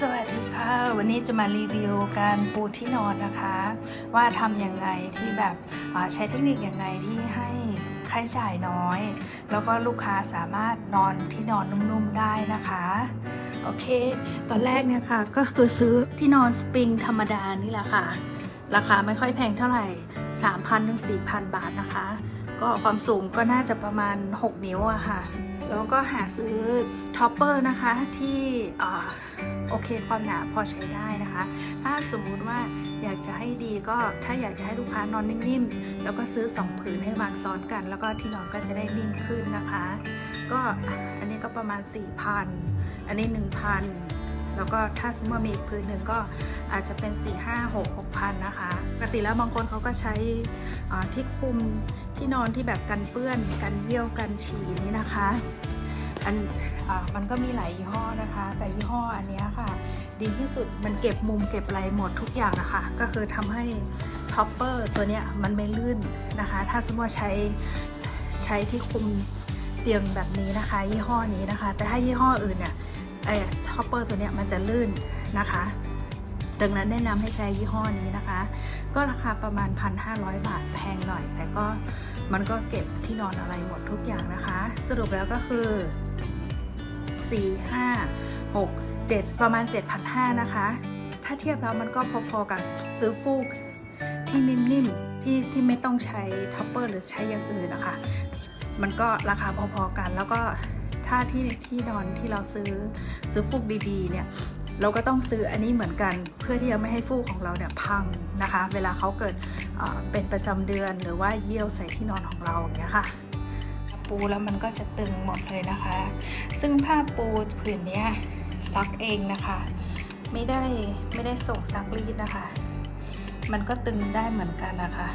สวัสดีค่ะ วันนี้จะมารีวิวการปูที่นอนนะคะ ว่าทำยังไงที่แบบใช้เทคนิคยังไงที่ให้ค่าใช้จ่ายน้อย แล้วก็ลูกค้าสามารถนอนที่นอนนุ่มๆได้นะคะโอเค ตอนแรกเนี่ยค่ะก็คือซื้อที่นอนสปริงธรรมดานี่แหละค่ะ ราคาไม่ค่อยแพงเท่าไหร่ 3,000ถึง4,000 บาทนะคะ ก็ความสูงก็น่าจะประมาณ 6 นิ้วอะค่ะ แล้วก็หาซื้อท็อปเปอร์นะคะที่ โอเคความหนาพอใช้ได้นะคะ ถ้าสมมุติว่าอยากจะให้ดีก็ถ้าอยากจะให้ลูกค้านอนนิ่มๆ แล้วก็ซื้อ 2 ผืนให้วางซ้อนกัน แล้วก็ที่นอนก็จะได้นิ่มขึ้นนะคะ ก็อันนี้ก็ประมาณ 4,000 อันนี้ 1,000 แล้วก็ถ้าสมมติมีอีกผืนหนึ่งก็อาจจะเป็น 4 5 6 6พันนะคะปกติแล้วบางคนเขาก็ใช้อ่าที่คุมที่นอนที่แบบกันเปื้อนกันเยี่ยวกันฉี่นี่นะคะ อันอมันก็มีหลายยี่ห้อนะคะ แต่ยี่ห้ออันนี้ค่ะ ดีที่สุดมันเก็บมุมเก็บอะไรหมดทุกอย่างนะคะ่ะก็คือทำให้ท็อปเปอร์ตัวเนี้ยมันไม่ลื่นนะคะ ถ้าสมมติว่าใช้ใช้ที่คุมเตียงแบบนี้นะคะ ยี่ห้อนี้นะคะ แต่ถ้ายี่ห้ออื่นเนี่ยไอ้ท็อปเปอร์ตัวเนี้ยมันจะลื่นนะคะ ดังนั้นแนะนำให้ใช้ยี่ห้อนี้นะคะ ก็ราคาประมาณ 1,500 บาทแพงหน่อย แต่ก็มันก็เก็บที่นอนอะไรหมดทุกอย่างนะคะ สรุปแล้วก็คือ 4 5 6 7 ประมาณ 7,500 นะคะ ถ้าเทียบแล้วมันก็พอๆกับซื้อฟูกที่นิ่มๆที่ที่ไม่ต้องใช้ท็อปเปอร์หรือใช้อย่างอื่นนะคะ มันก็ราคาพอๆกันแล้วก็ถ้าที่ที่นอนที่เราซื้อซื้อฟูกดีๆเนี่ย เราก็ต้องซื้ออันนี้เหมือนกันเพื่อที่จะไม่ให้ฟูกของเราเนี่ยพังนะคะ เวลาเขาเกิดเป็นประจำเดือนหรือว่าเยี่ยวใส่ที่นอนของเราอย่างเงี้ยค่ะ ปูแล้วมันก็จะตึงหมดเลยนะคะ ซึ่งผ้าปูผืนนี้ซักเองนะคะ ไม่ได้ไม่ได้ส่งซักรีดนะคะ มันก็ตึงได้เหมือนกันนะคะ